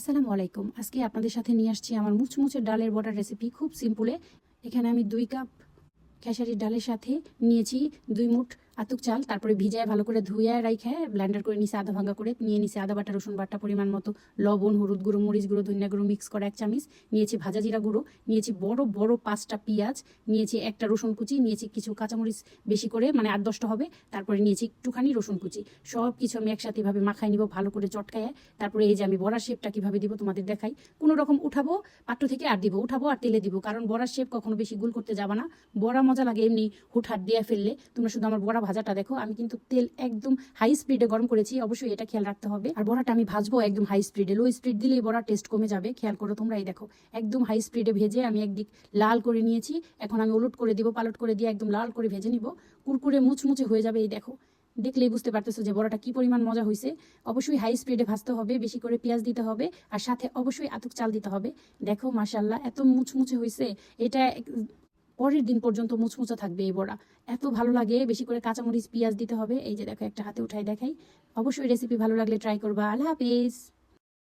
আসসালামু আলাইকুম। আজকে আপনাদের সাথে নিয়ে আসছি আমার মুচমুচে ডালের বড়ার রেসিপি খুব সিম্পলে এখানে আমি দুই কাপ খেসারির ডালের সাথে নিয়েছি দুই মুঠ আতুক চাল, তারপরে ভিজায় ভালো করে ধুয়ে রাইখে ব্লেন্ডার করে নিছি আধা ভাঙা করে নিয়ে নিছি আদা বাটা, রসুন বাটা পরিমাণ মতো, লবণ, হলুদ গুঁড়ো, মরিচ গুঁড়ো, ধনিয়া গুঁড়ো মিক্স করা এক চামিচ। নিয়েছি ভাজা জিরা গুঁড়ো, নিয়েছি বড় বড় পাঁচটা পেঁয়াজ, নিয়েছি একটা রসুন কুচি, নিয়েছি কিছু কাঁচামরিচ বেশি করে মানে আট দশটা হবে, তারপরে নিয়েছি একটুখানি রসুন কুচি। সব কিছু আমি একসাথে এভাবে মাখায় নিব, ভালো করে চটকায় তারপরে এই যে আমি বড়ার শেপটা কীভাবে দিব তোমাদের দেখাই। কোনো রকম উঠাবো, পাত্র থেকে আর দিব, উঠাবো আর তেলে দিব, কারণ বড়ার শেপ কখনো বেশি গুল করতে যাবা না। বড়া মজা লাগে এমনি হুটহাট দিয়ে ফেললে, তোমরা শুধু আমার বড়া ভাজাটা দেখো, আমি কিন্তু তেল একদম হাই স্পিডে গরম করেছি, অবশ্যই এটা খেয়াল রাখতে হবে। আর বড়াটা আমি ভাজবো একদম হাই স্পিডে লো স্পিড দিলেই বড়া টেস্ট কমে যাবে, খেয়াল করো তোমরা এই দেখো। একদম হাই স্পিডে ভেজে আমি একদিক লাল করে নিয়েছি, এখন আমি ওলট করে দিব, পালট করে দিয়ে একদম লাল করে ভেজে নিব। কুরকুরে মুচমুচে হয়ে যাবে এই দেখো। দেখলেই বুঝতে পারতেছো যে বড়াটা কি পরিমাণ মজা হয়েছে অবশ্যই হাই স্পিডে ভাজতে হবে, বেশি করে পেঁয়াজ দিতে হবে, আর সাথে অবশ্যই আতুক চাল দিতে হবে। দেখো মাসাল্লাহ এত মুচমুচে হয়েছে এটা পরের দিন পর্যন্ত মুচমুচা থাকবে এই বড়া। এত ভালো লাগে, বেশি করে কাঁচামরিচ, পেঁয়াজ দিতে হবে। এই যে দেখো একটা হাতে উঠাই দেখাই। অবশ্যই রেসিপি ভালো লাগলে ট্রাই করবা। আল্লাহ হাফিজ।